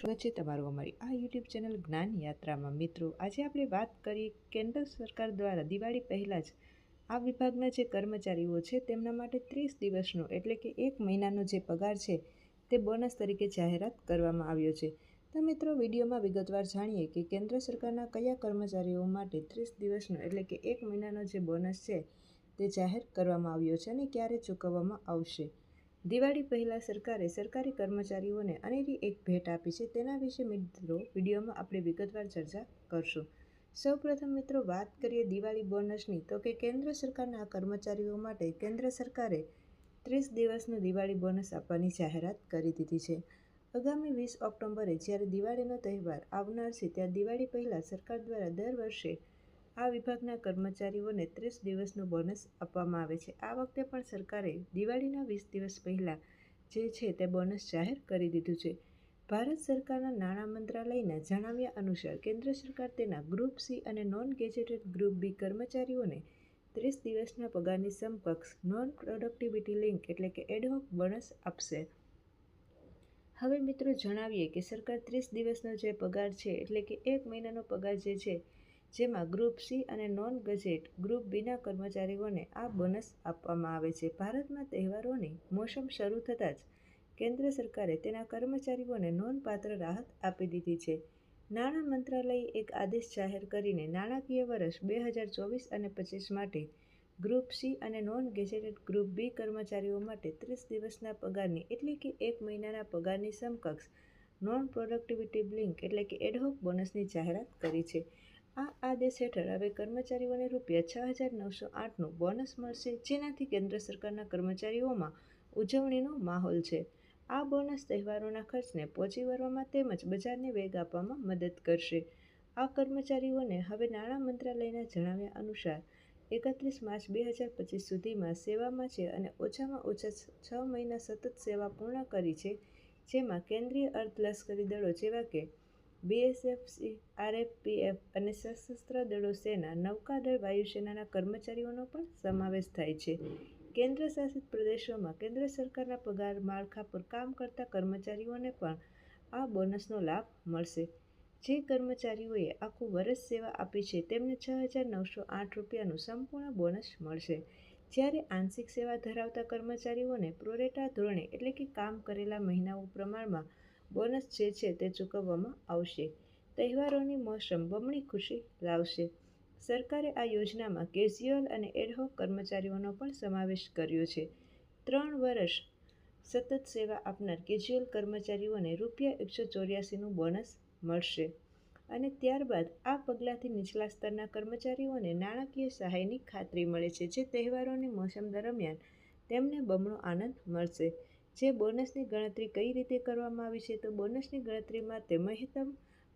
સ્વાગત છે તમારું અમારી આ યુટ્યુબ ચેનલ જ્ઞાન યાત્રામાં. મિત્રો, આજે આપણે વાત કરીએ કેન્દ્ર સરકાર દ્વારા દિવાળી પહેલાં જ આ વિભાગના જે કર્મચારીઓ છે, તેમના માટે ત્રીસ દિવસનો એટલે કે એક મહિનાનો જે પગાર છે, તે બોનસ તરીકે જાહેરાત કરવામાં આવ્યો છે. તો મિત્રો, વિડીયોમાં વિગતવાર જાણીએ કે કેન્દ્ર સરકારના કયા કર્મચારીઓ માટે ત્રીસ દિવસનો એટલે કે એક મહિનાનો જે બોનસ છે, તે જાહેર કરવામાં આવ્યો છે અને ક્યારે ચૂકવવામાં આવશે. દિવાળી પહેલાં સરકારે સરકારી કર્મચારીઓને અનેરી એક ભેટ આપી છે. તેના વિશે મિત્રો વિડીયોમાં આપણે વિગતવાર ચર્ચા કરશું. સૌપ્રથમ મિત્રો વાત કરીએ દિવાળી બોનસની. તો કે કેન્દ્ર સરકારના કર્મચારીઓ માટે કેન્દ્ર સરકારે ત્રીસ દિવસનું દિવાળી બોનસ આપવાની જાહેરાત કરી દીધી છે. આગામી વીસ ઓક્ટોબરે જ્યારે દિવાળીનો તહેવાર આવનાર છે ત્યાં દિવાળી પહેલાં સરકાર દ્વારા દર વર્ષે આ વિભાગના કર્મચારીઓને ત્રીસ દિવસનો બોનસ આપવામાં આવે છે. આ વખતે પણ સરકારે દિવાળીના વીસ દિવસ પહેલાં જે છે તે બોનસ જાહેર કરી દીધું છે. ભારત સરકારના નાણાં મંત્રાલયના જણાવ્યા અનુસાર, કેન્દ્ર સરકાર તેના ગ્રુપ સી અને નોન ગેજેટેડ ગ્રુપ બી કર્મચારીઓને ત્રીસ દિવસના પગારની સમકક્ષ નોન પ્રોડક્ટિવિટી લિંક એટલે કે એડહોક બોનસ આપશે. હવે મિત્રો જણાવીએ કે સરકાર ત્રીસ દિવસનો જે પગાર છે એટલે કે એક મહિનાનો પગાર જે છે જેમાં ગ્રુપ સી અને નોન ગજેટ ગ્રુપ બીના કર્મચારીઓને આ બોનસ આપવામાં આવે છે. ભારતમાં તહેવારોની મોસમ શરૂ થતાં જ કેન્દ્ર સરકારે તેના કર્મચારીઓને નોંધપાત્ર રાહત આપી દીધી છે. નાણાં મંત્રાલયે એક આદેશ જાહેર કરીને નાણાકીય વર્ષ બે હજાર ચોવીસ અને પચીસ માટે ગ્રુપ સી અને નોન ગેઝેટેડ ગ્રુપ બી કર્મચારીઓ માટે ત્રીસ દિવસના પગારની એટલે કે એક મહિનાના પગારની સમકક્ષ નોન પ્રોડક્ટિવિટી બ્લિંક એટલે કે એડહોક બોનસની જાહેરાત કરી છે. આદેશ હેઠળ હવે કર્મચારીઓને રૂપિયા છ હજાર નવસો આઠનું બોનસ મળશે, જેનાથી કેન્દ્ર સરકારના કર્મચારીઓમાં ઉજવણીનો માહોલ છે. આ બોનસ તહેવારોના ખર્ચને પહોંચી વળવામાં તેમજ બજારને વેગ આપવામાં મદદ કરશે. આ કર્મચારીઓને હવે નાણાં મંત્રાલયના જણાવ્યા અનુસાર, એકત્રીસ માર્ચ બે હજાર પચીસ સુધીમાં સેવામાં છે અને ઓછામાં ઓછા છ મહિના સતત સેવા પૂર્ણ કરી છે, જેમાં કેન્દ્રીય અર્ધલશ્કરી દળો જેવા કે બીએસએફ આરએફપીએફ અને સશસ્ત્ર દળો સેના, નૌકાદળ, વાયુસેનાના કર્મચારીઓનો પણ સમાવેશ થાય છે. કેન્દ્ર શાસિત પ્રદેશોમાં કેન્દ્ર સરકારના પગાર માળખા પર કામ કરતા કર્મચારીઓને પણ આ બોનસનો લાભ મળશે. જે કર્મચારીઓએ આખું વર્ષ સેવા આપી છે, તેમને છ હજાર નવસો આઠ રૂપિયાનું સંપૂર્ણ બોનસ મળશે. જ્યારે આંશિક સેવા ધરાવતા કર્મચારીઓને પ્રોરેટા ધોરણે એટલે કે કામ કરેલા મહિનાઓ પ્રમાણમાં બોનસ જે છે તે ચૂકવવામાં આવશે. તહેવારોની મોસમ બમણી ખુશી લાવશે. સરકારે આ યોજનામાં કેઝ્યુઅલ અને એડહોક કર્મચારીઓનો પણ સમાવેશ કર્યો છે. ત્રણ વર્ષ સતત સેવા આપનાર કેઝ્યુઅલ કર્મચારીઓને રૂપિયા એકસો ચોર્યાસીનું બોનસ મળશે. અને ત્યારબાદ આ પગલાંથી નીચલા સ્તરના કર્મચારીઓને નાણાકીય સહાયની ખાતરી મળે છે. જે તહેવારોની મોસમ દરમિયાન તેમને બમણો આનંદ મળશે. જે બોનસની ગણતરી કઈ રીતે કરવામાં આવી છે તો બોનસની ગણતરીમાં તે મહત્તમ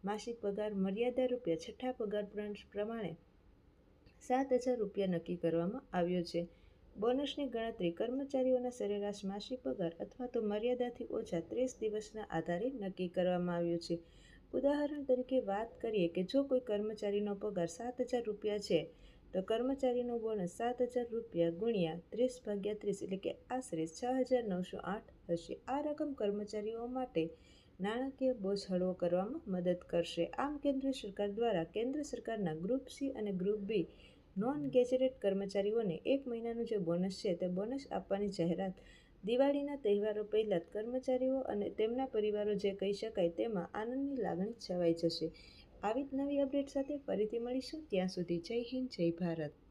માસિક પગાર મર્યાદા રૂપિયા છઠ્ઠા પગાર પ્રમાણે સાત હજાર રૂપિયા નક્કી કરવામાં આવ્યો છે. બોનસની ગણતરી કર્મચારીઓના સરેરાશ માસિક પગાર અથવા તો મર્યાદાથી ઓછા ત્રીસ દિવસના આધારે નક્કી કરવામાં આવ્યો છે. ઉદાહરણ તરીકે વાત કરીએ કે જો કોઈ કર્મચારીનો પગાર સાત હજાર રૂપિયા છે તો કર્મચારીનો બોનસ સાત હજાર રૂપિયા ગુણ્યા ત્રીસ ભાગ્યા ત્રીસ એટલે કે આશરે છ હજાર નવસો આઠ હશે. આ રકમ કર્મચારીઓ માટે નાણાકીય બોજ હળવો કરવામાં મદદ કરશે. આમ કેન્દ્ર સરકાર દ્વારા કેન્દ્ર સરકારના ગ્રુપ સી અને ગ્રુપ બી નોન ગેજેટેડ કર્મચારીઓને એક મહિનાનું જે બોનસ છે તે બોનસ આપવાની જાહેરાત દિવાળીના તહેવારો પહેલાં જ કર્મચારીઓ અને તેમના પરિવારો જે કહી શકાય તેમાં આનંદની લાગણી છવાઈ જશે. આવી જ નવી અપડેટ સાથે ફરીથી મળીશું. ત્યાં સુધી જય હિન્દ જય ભારત.